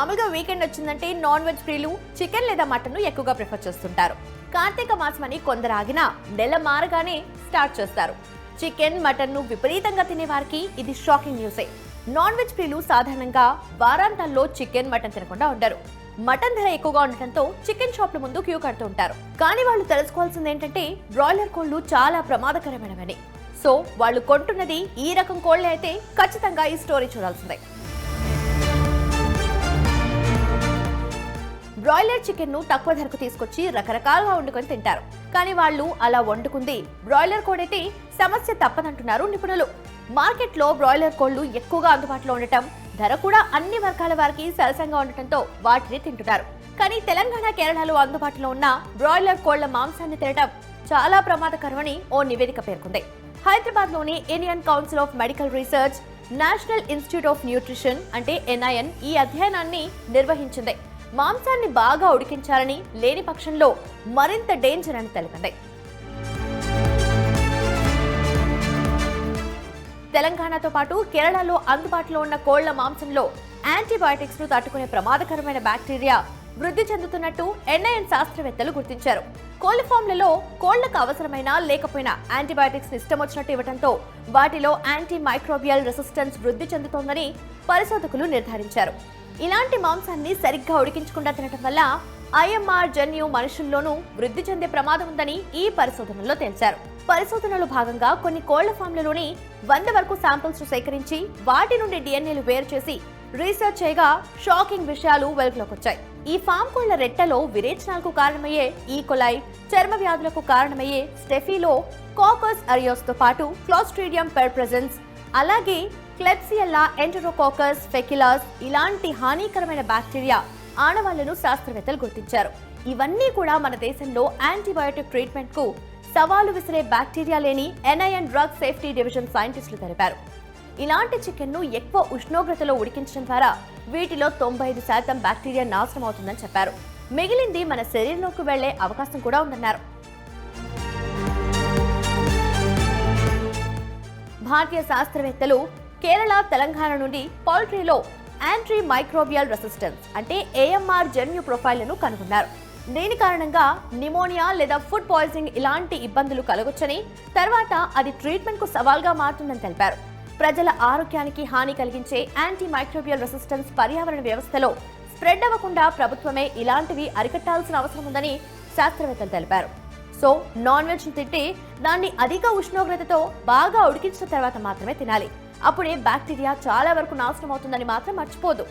మామూలుగా వీకెండ్ వచ్చిందంటే non veg ప్రియులు చికెన్ లేదా మటన్ ఎక్కువగా ప్రిఫర్ చేస్తుంటారు. కార్తీక మాసం అని కొందరు ఆగినా నెల మారగానే స్టార్ట్ చేస్తారు. చికెన్ మటన్ను విపరీతంగా తినే వారికి ఇది షాకింగ్ న్యూసే. నాన్ వెజ్ ప్రియులు సాధారణంగా వారాంతాల్లో చికెన్ మటన్ తినకుండా ఉండరు. మటన్ ధర ఎక్కువగా ఉండటంతో చికెన్ షాప్ల ముందు క్యూ కడుతూ ఉంటారు. కానీ వాళ్ళు తెలుసుకోవాల్సింది ఏంటంటే బ్రాయిలర్ కోళ్ళు చాలా ప్రమాదకరమైనవని. సో వాళ్ళు కొంటున్నది ఈ రకం కోళ్ళే అయితే ఖచ్చితంగా ఈ స్టోరీ చూడాల్సిందే. బ్రాయిలర్ చికెన్ను తక్కువ ధరకు తీసుకొచ్చి రకరకాలుగా వండుకొని తింటారు. కానీ వాళ్ళు అలా వండుకుంది బ్రాయిలర్ కోడైతే సమస్య తప్పదంటున్నారు నిపుణులు. మార్కెట్లో బ్రాయిలర్ కోళ్ళు ఎక్కువగా అందుబాటులో ఉండటం ధర కూడా అన్ని వర్గాల వారికి సరసంగా ఉండటంతో వాటిని తింటున్నారు. కానీ తెలంగాణ కేరళలో అందుబాటులో ఉన్న బ్రాయిలర్ కోళ్ళ మాంసాన్ని తినడం చాలా ప్రమాదకరమని ఓ నివేదిక పేర్కొంది. హైదరాబాద్లోని Indian Council of Medical Research National Institute of Nutrition అంటే ఎన్ఐఎన్ ఈ అధ్యయనాన్ని నిర్వహించింది. మాంసాన్ని బాగా ఉడికించాలని లేని పక్షంలో మరింత డేంజర్ అని తెలిపింది తెలంగాణతో పాటు కేరళలో అందుబాటులో ఉన్న కోళ్ళ మాంసంలో యాంటీబయాటిక్స్ను తట్టుకునే ప్రమాదకరమైన బ్యాక్టీరియా వృద్ధి చెందుతున్నట్టు ఎన్ఐఎన్ శాస్త్రవేత్తలు గుర్తించారు. కోళ్ళ ఫామ్లలో కోళ్ళకు అవసరమైన లేకపోయినా యాంటీబయాటిక్స్ ఇష్టం వచ్చినట్టు ఇవ్వడంతో వాటిలో యాంటీ మైక్రోబియల్ రెసిస్టెన్స్ వృద్ధి చెందుతోందని పరిశోధకులు నిర్ధారించారు. ఇలాంటి మాంసాన్ని సరిగ్గా ఉడికించకుండా తినటం వల్ల ఐఎంఆర్ జన్యు మనుషుల్లోనూ వృద్ధి చెందే ప్రమాదం ఉందని ఈ పరిశోధనలో తేల్చారు. పరిశోధనలో భాగంగా కొన్ని కోళ్ళ ఫామ్లలోని వంద వరకు శాంపిల్స్ సేకరించి వాటి నుండి డిఎన్ఏలు వేరు చేసి రీసెర్చ్ చేయగా షాకింగ్ విషయాలు వెలుగులోకి వచ్చాయి ఈ ఫామ్ కోళ్ళ రెట్టలో విరేచనాలకు కారణమయ్యే ఈ కొలై చర్మ వ్యాధులకు కారణమయ్యే స్టెఫీలో కాకస్ అరియోస్తో పాటు క్లోస్ట్రీడియం పెర్ప్రెజెన్స్ అలాగే క్లెప్సియల్లా ఎంటరోకోకస్ ఫెకిలాస్ ఇలాంటి హానికరమైన బ్యాక్టీరియా ఆనవాళ్ళను శాస్త్రవేత్తలు గుర్తించారు. ఇవన్నీ కూడా మన దేశంలో యాంటీబయోటిక్ ట్రీట్మెంట్కు సవాలు విసిరే బ్యాక్టీరియా లేని ఎన్ఐఎన్ డ్రగ్ సేఫ్టీ డివిజన్ సైంటిస్టులు తెలిపారు. ఇలాంటి చికెన్ను ఎక్కువ ఉష్ణోగ్రతలో ఉడికించడం ద్వారా వీటిలో తొంభై ఐదు శాతం బ్యాక్టీరియా నాశనం అవుతుందని చెప్పారు. మిగిలింది మన శరీరంలోకి వెళ్ళే అవకాశం కూడా ఉందన్నారు. భారతీయ శాస్త్రవేత్తలు కేరళ తెలంగాణ నుండి పౌల్ట్రీలో యాంట్రీ మైక్రోబియల్ రెసిస్టెన్స్ అంటే ఏఎంఆర్ జన్యు ప్రొఫైల్ను కనుగొన్నారు. దీని కారణంగా నిమోనియా లేదా ఫుడ్ పాయిజనింగ్ ఇలాంటి ఇబ్బందులు కలగొచ్చని తర్వాత అది ట్రీట్మెంట్కు సవాల్గా మారుతుందని తెలిపారు. ప్రజల ఆరోగ్యానికి హాని కలిగించే యాంటీ మైక్రోబియల్ రెసిస్టెన్స్ పర్యావరణ వ్యవస్థలో స్ప్రెడ్ అవ్వకుండా ప్రభుత్వమే ఇలాంటివి అరికట్టాల్సిన అవసరం ఉందని శాస్త్రవేత్తలు తెలిపారు. సో నాన్ వెజ్ను తింటే దాన్ని అధిక ఉష్ణోగ్రతతో బాగా ఉడికించిన తర్వాత మాత్రమే తినాలి. అప్పుడే బ్యాక్టీరియా చాలా వరకు నాశనం అవుతుందని మాత్రం మర్చిపోదు.